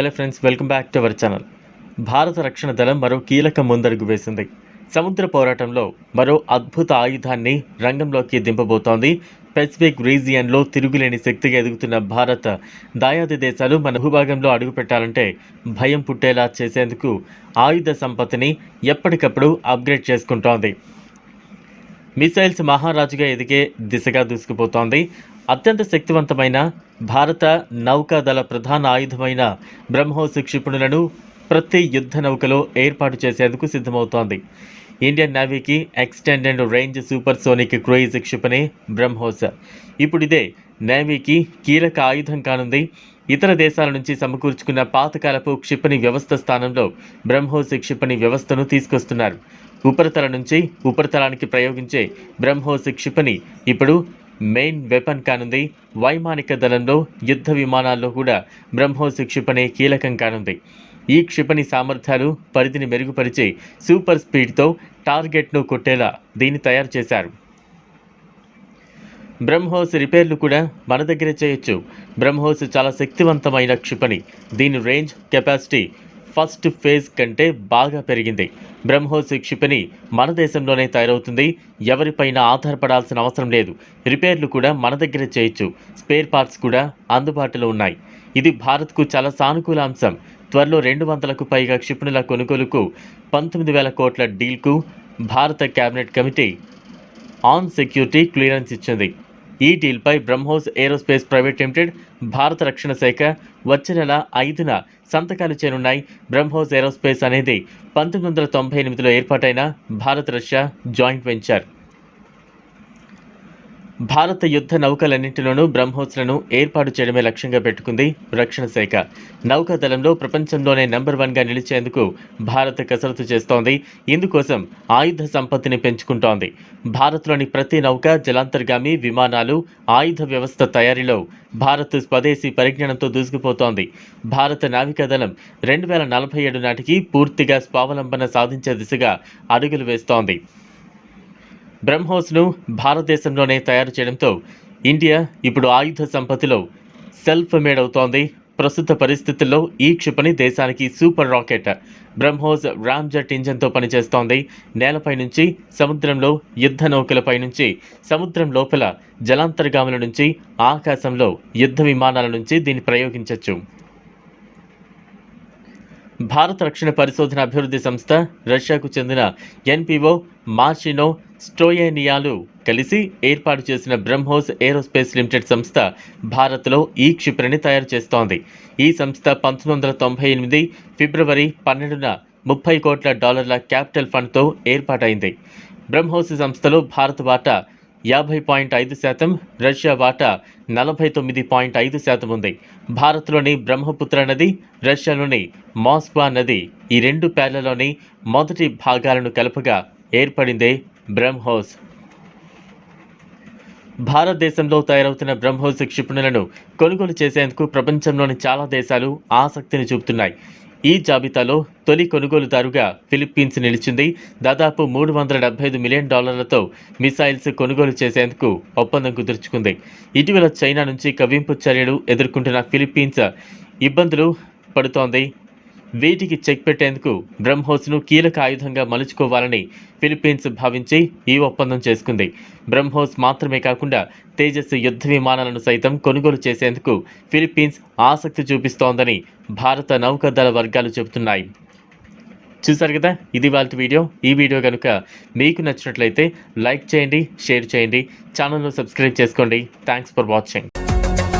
Hello friends welcome back to our channel. భారత రక్షణ దళం మరో కీలక ముందడుగు వేసింది. సముద్ర పోరాటంలో మరో అద్భుత ఆయుధాన్ని రంగంలోకి దింపబోతోంది. పెసిఫిక్ రీజియన్లో తిరుగులేని శక్తిగా ఎదుగుతున్న భారత్ దాయాది దేశాలు మన భూభాగంలో అడుగుపెట్టాలంటే భయం పుట్టేలా చేసేందుకు ఆయుధ సంపత్తిని ఎప్పటికప్పుడు అప్గ్రేడ్ చేసుకుంటోంది. మిసైల్స్ మహారాజుగా ఎదిగే దిశగా దూసుకుపోతోంది. అత్యంత శక్తివంతమైన భారత నౌకాదళ ప్రధాన ఆయుధమైన బ్రహ్మోస్ క్షిపణులను ప్రతి యుద్ధ నౌకలో ఏర్పాటు చేసేందుకు సిద్ధమవుతోంది. Indian నేవీకి extended range super sonic cruise క్షిపణి బ్రహ్మోస్. ఇప్పుడు ఇదే నేవీకి కీలక ఆయుధం కానుంది. ఇతర దేశాల నుంచి సమకూర్చుకున్న పాతకాలపు క్షిపణి వ్యవస్థ స్థానంలో బ్రహ్మోస్ క్షిపణి వ్యవస్థను తీసుకొస్తున్నారు. ఉపరితల నుంచి ఉపరితలానికి ప్రయోగించే బ్రహ్మోస్ క్షిపణి ఇప్పుడు మెయిన్ వెపన్ కానుంది. వైమానిక దళంలో యుద్ధ విమానాల్లో కూడా బ్రహ్మోస్ క్షిపణి కీలకం కానుంది. ఈ క్షిపణి సామర్థ్యాలు పరిధిని మెరుగుపరిచి సూపర్ స్పీడ్తో టార్గెట్ను కొట్టేలా దీన్ని తయారు చేశారు. బ్రహ్మోస్ రిపేర్లు కూడా మన దగ్గరే చేయొచ్చు. బ్రహ్మోస్ చాలా శక్తివంతమైన క్షిపణి. దీని రేంజ్ కెపాసిటీ ఫస్ట్ ఫేజ్ కంటే బాగా పెరిగింది. బ్రహ్మోస్ క్షిపణి మన దేశంలోనే తయారవుతుంది. ఎవరిపైన ఆధారపడాల్సిన అవసరం లేదు. రిపేర్లు కూడా మన దగ్గరే చేయొచ్చు. స్పేర్ పార్ట్స్ కూడా అందుబాటులో ఉన్నాయి. ఇది భారత్కు చాలా సానుకూల అంశం. త్వరలో రెండు వందలకు పైగా క్షిపణుల కొనుగోలుకు పంతొమ్మిది వేల కోట్ల డీల్కు భారత cabinet committee on security clearance ఇచ్చింది. ఈ డీల్పై బ్రహ్మోస్ ఏరోస్పేస్ ప్రైవేట్ లిమిటెడ్ భారత రక్షణ శాఖ వచ్చే నెల ఐదున సంతకాలు చేరున్నాయి బ్రహ్మోస్ ఏరోస్పేస్ అనేది పంతొమ్మిది వందల తొంభై ఎనిమిదిలో ఏర్పాటైన భారత్ రష్యా జాయింట్ వెంచర్. భారత యుద్ధ నౌకలన్నింటిలోనూ బ్రహ్మోస్లను ఏర్పాటు చేయడమే లక్ష్యంగా పెట్టుకుంది రక్షణ శాఖ. నౌకాదళంలో ప్రపంచంలోనే నంబర్ వన్గా నిలిచేందుకు భారత్ కసరత్తు చేస్తోంది. ఇందుకోసం ఆయుధ సంపత్తిని పెంచుకుంటోంది. భారత్లోని ప్రతి నౌక జలాంతర్గామి విమానాలు ఆయుధ వ్యవస్థ తయారీలో భారత్ స్వదేశీ పరిజ్ఞానంతో దూసుకుపోతోంది. భారత నావికాదళం రెండు వేల నలభై ఏడు నాటికి పూర్తిగా స్వావలంబన సాధించే దిశగా అడుగులు వేస్తోంది. బ్రహ్మోస్ను భారతదేశంలోనే తయారు చేయడంతో ఇండియా ఇప్పుడు ఆయుధ సంపత్తిలో సెల్ఫ్ మేడ్ అవుతోంది ప్రస్తుత పరిస్థితుల్లో ఈ క్షిపణి దేశానికి సూపర్ రాకెట్. బ్రహ్మోస్ రామ్జెట్ ఇంజన్తో పనిచేస్తోంది. నేలపై నుంచి సముద్రంలో యుద్ధ నౌకలపై నుంచి సముద్రం లోపల జలాంతర్గాముల నుంచి ఆకాశంలో యుద్ధ విమానాల నుంచి దీన్ని ప్రయోగించవచ్చు భారత రక్షణ పరిశోధన అభివృద్ధి సంస్థ రష్యాకు చెందిన ఎన్పిఓ మార్చినో స్టోయేనియాలు కలిసి ఏర్పాటు చేసిన బ్రహ్మోస్ ఏరోస్పేస్ లిమిటెడ్ సంస్థ భారత్లో ఈ క్షిపణిని తయారు చేస్తోంది. ఈ సంస్థ పంతొమ్మిది వందల తొంభై ఎనిమిది ఫిబ్రవరి పన్నెండున ముప్పై కోట్ల డాలర్ల క్యాపిటల్ ఫండ్తో ఏర్పాటైంది. బ్రహ్మోస్ సంస్థలో భారత్ వాటా యాభై పాయింట్ ఐదు శాతం రష్యా వాటా నలభై తొమ్మిది పాయింట్ ఐదు శాతం ఉంది. భారత్లోని బ్రహ్మపుత్ర నది రష్యాలోని మాస్వా నది ఈ రెండు పేర్లలోని మొదటి భాగాలను కలపగా ఏర్పడిందే బ్రహ్మోస్. భారతదేశంలో తయారవుతున్న బ్రహ్మోస్ క్షిపణులను కొనుగోలు చేసేందుకు ప్రపంచంలోని చాలా దేశాలు ఆసక్తిని చూపుతున్నాయి. ఈ జాబితాలో తొలి కొనుగోలుదారుగా ఫిలిప్పీన్స్ నిలిచింది దాదాపు మూడు వందల డెబ్బై ఐదు మిలియన్ డాలర్లతో మిసైల్స్ కొనుగోలు చేసేందుకు ఒప్పందం కుదుర్చుకుంది. ఇటీవల చైనా నుంచి కవింపు చర్యలు ఎదుర్కొంటున్న ఫిలిప్పీన్స్ ఇబ్బందులు పడుతోంది. వీటికి చెక్ పెట్టేందుకు బ్రహ్మోస్ను కీలక ఆయుధంగా మలుచుకోవాలని ఫిలిప్పీన్స్ భావించి ఈ ఒప్పందం చేసుకుంది. బ్రహ్మోస్ మాత్రమే కాకుండా తేజస్ యుద్ధ విమానాలను సైతం కొనుగోలు చేసేందుకు ఫిలిప్పీన్స్ ఆసక్తి చూపిస్తోందని భారత నౌకాదళ వర్గాలు చెబుతున్నాయి. చూసారు కదా? ఇది వాళ్ళ వీడియో. ఈ వీడియో కనుక మీకు నచ్చినట్లయితే లైక్ చేయండి షేర్ చేయండి ఛానల్ను సబ్స్క్రైబ్ చేసుకోండి. Thanks for watching